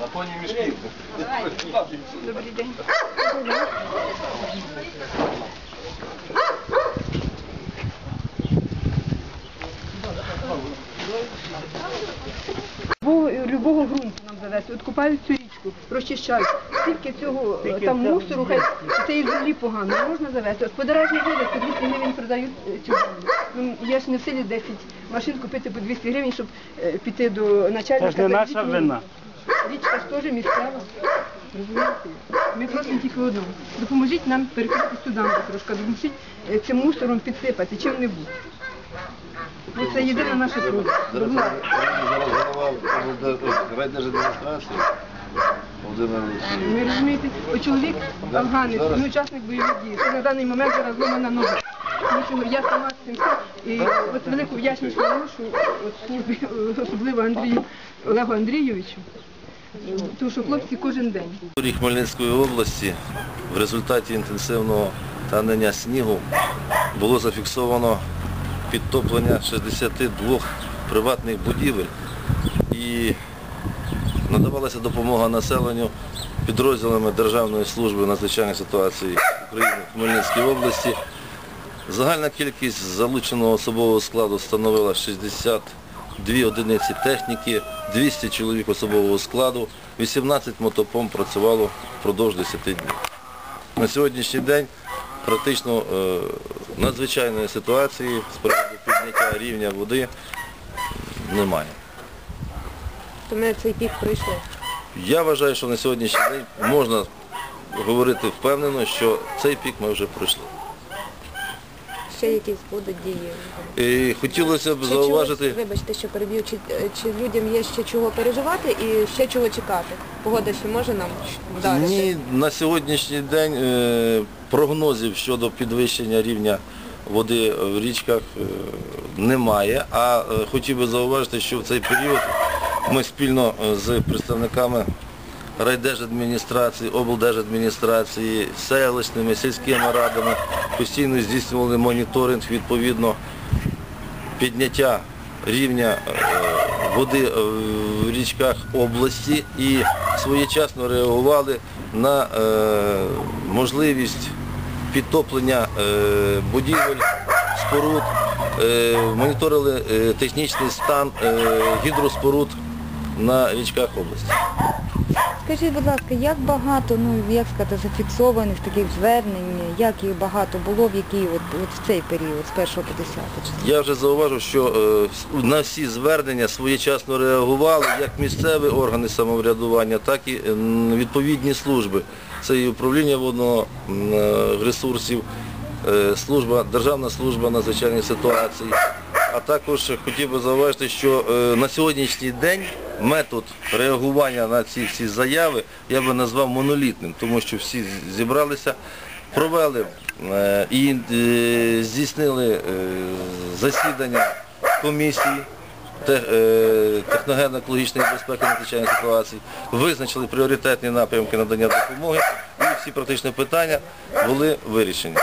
На фоні мішків. Добрий день. Любого, ґрунту нам завезти. От купають цю річку, розчищають. Скільки цього е, там мусору, хай цієї землі погано, не можна завести. От подорожні люди по 200 гривень продають е, цю землю. Ну, я ж не в силі 10 машин купити по 200 гривень, щоб е, піти до начальника. Це ж не наша вина. Річка ж теж місцева. Розумієте? Ми просимо тільки одного. Допоможіть нам перекрити сюди трошки, допоможіть е, цим мусором підсипати, чим-небудь. Ну, це єдина наша просьба. Зараз Будь ласка. зараз голова райдержадміністрації Володимир Олексійович. Ви розумієте, чоловік афганець, він учасник бойових дій. Це на даний момент зараз зломана нога. Тому що я сама з цим. І от велику вдячність наношу, от, особливо Андрію, Олегу Андрійовичу. Тому що хлопці кожен день. Території Хмельницької області в результаті інтенсивного танення снігу було зафіксовано підтоплення 62 приватних будівель і надавалася допомога населенню підрозділами Державної служби надзвичайних ситуацій України в Хмельницькій області. Загальна кількість залученого особового складу становила 62 одиниці техніки, 200 чоловік особового складу, 18 мотопомп працювало впродовж 10 днів. На сьогоднішній день практично е, надзвичайної ситуації з приводу підняття рівня води немає. То ми цей пік пройшли. Я вважаю, що на сьогоднішній день можна говорити впевнено, що цей пік ми вже пройшли. Ще якісь будуть дії. І хотілося б Ще зауважити. чогось, вибачте, що переб'ю, чи, чи людям є ще чого переживати і ще чого чекати? Погода ще може нам вдарити? Ні, на сьогоднішній день е, прогнозів щодо підвищення рівня води в річках е, немає. А е, хотів би зауважити, що в цей період ми спільно е, з представниками райдержадміністрації, облдержадміністрації, селищними, сільськими радами постійно здійснювали моніторинг відповідно підняття рівня е, води е, в річках області і своєчасно реагували на можливість підтоплення будівель, споруд, моніторили технічний стан гідроспоруд на річках області. Скажіть, будь ласка, як багато, ну як сказати, зафіксованих таких звернень, як їх багато було, в який от, от в цей період, з 1 по 10 число? Я вже зауважив, що е, на всі звернення своєчасно реагували як місцеві органи самоврядування, так і е, відповідні служби. Це і управління водного е, ресурсів, е, служба, Державна служба надзвичайних ситуацій. А також хотів би зауважити, що е, на сьогоднішній день метод реагування на ці всі заяви я би назвав монолітним, тому що всі зібралися, провели е, і е, здійснили засідання комісії техногенно-екологічної безпеки надзвичайних ситуацій, визначили пріоритетні напрямки надання допомоги і всі практичні питання були вирішені.